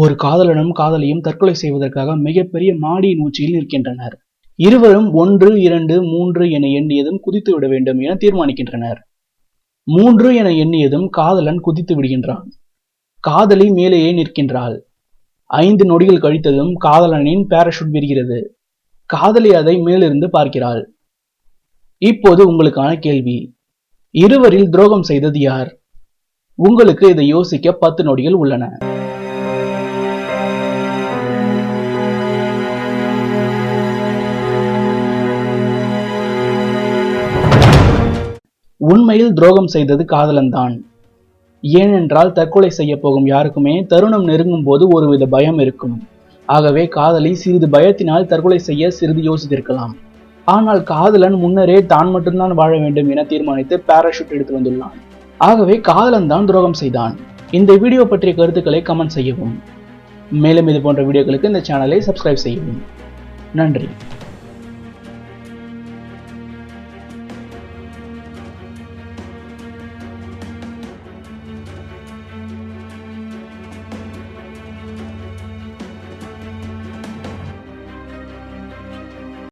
ஒரு காதலனும் காதலியும் தற்கொலை செய்வதற்காக மிகப்பெரிய மாடியின் உச்சியில் நிற்கின்றனர். இருவரும் ஒன்று இரண்டு மூன்று என எண்ணியதும் குதித்து விட வேண்டும் என தீர்மானிக்கின்றனர். மூன்று என எண்ணியதும் காதலன் குதித்து விடுகின்றான். காதலி மேலேயே நிற்கின்றாள். ஐந்து நொடிகள் கழித்ததும் காதலனின் பாராஷூட் விரிகிறது. காதலி அதை மேலிருந்து பார்க்கிறாள். இப்போது உங்களுக்கான கேள்வி. இருவரில் துரோகம் செய்தது யார்? உங்களுக்கு இதை யோசிக்க பத்து நொடிகள் உள்ளன. உண்மையில் துரோகம் செய்தது காதலன் தான் ஏனென்றால் தற்கொலை செய்ய போகும் யாருக்குமே தருணம் நெருங்கும் போது ஒருவித பயம் இருக்கும். ஆகவே காதலி சிறிது பயத்தினால் தற்கொலை செய்ய சிறிது யோசித்திருக்கலாம். ஆனால் காதலன் முன்னரே தான் மட்டும்தான் வாழ வேண்டும் என தீர்மானித்து பாராஷூட் எடுத்து வந்துள்ளான். ஆகவே காதலன் தான் துரோகம் செய்தான். இந்த வீடியோ பற்றிய கருத்துக்களை கமெண்ட் செய்யவும். மேலும் இது போன்ற வீடியோக்களுக்கு இந்த சேனலை சப்ஸ்கிரைப் செய்யவும். நன்றி.